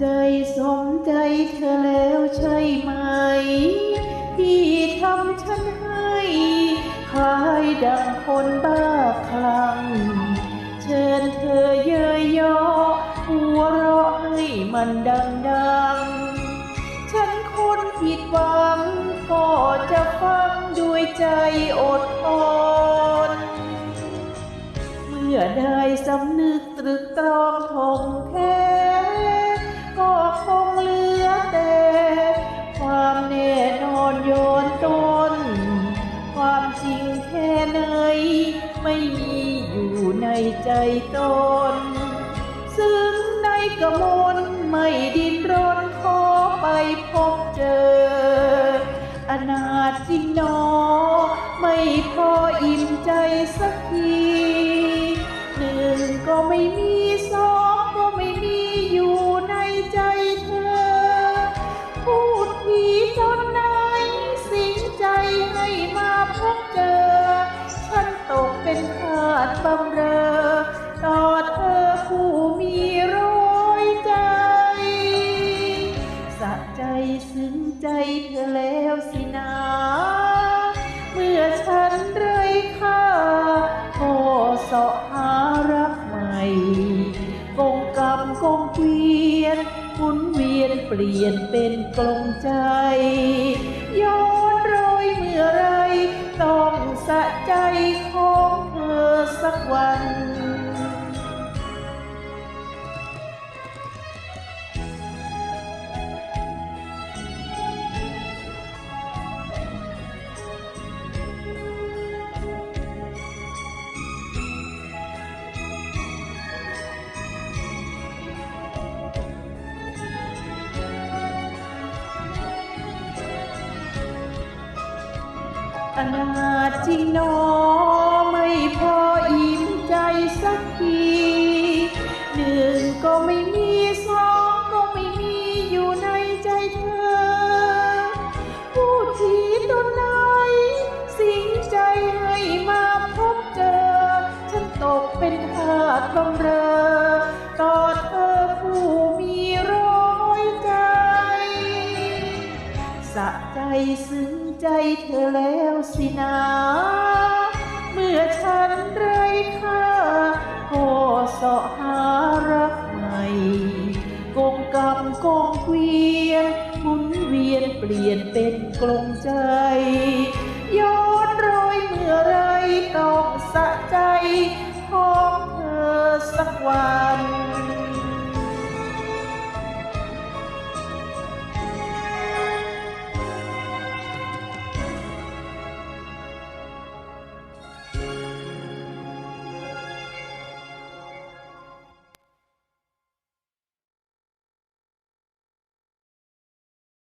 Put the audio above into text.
ใจสมใจเธอแล้วใช่ไหม ที่ทำฉันให้คล้ายดังคนบ้าคลั่งเชิญเธอเย้ยยอหัวเราะให้มันดังๆฉันคนผิดหวัง ก็จะฟังด้วยใจอดทนเมื่อได้สำนึกตรึกตรองทงแท้ ก็คงเหลือแต่ ความแน่นอนโยนตนความจริงแค่ไหนไม่มีอยู่ในใจตน ซึ่งในกระมนไม่ดิ้นรนขอไปพบเจอ อนาถจริงหนอ ไม่พออิ่มใจสักที หนึ่งก็ไม่มี กใหม่กงกรรมกงเกวียนคุนเวียนเปลี่ยนเป็นกลงใจ ย้อนรอยเมื่อไร ต้องสะใจของเธอสักวัน อนาถจริงหนอไม่พออิ่มใจสักทีหนึ่งก็ไม่มีสองก็ไม่มีอยู่ในใจเธอ พูดทีตนไหนสิงใจให้มาพบเจอ ฉันตกเป็นทาสบำเรอต่อเธอผู้มีร้อยใจ สะใจซึ้ง ใจเธอแล้วสินาเมื่อฉันไร้ค่าก็เสาะหารักใหม่กงกรรมกองเกวียนหมุนเวียนเปลี่ยนเป็นกลงใจ ย้อนรอยเมื่อไรต้องสะใจของเธอสักวัน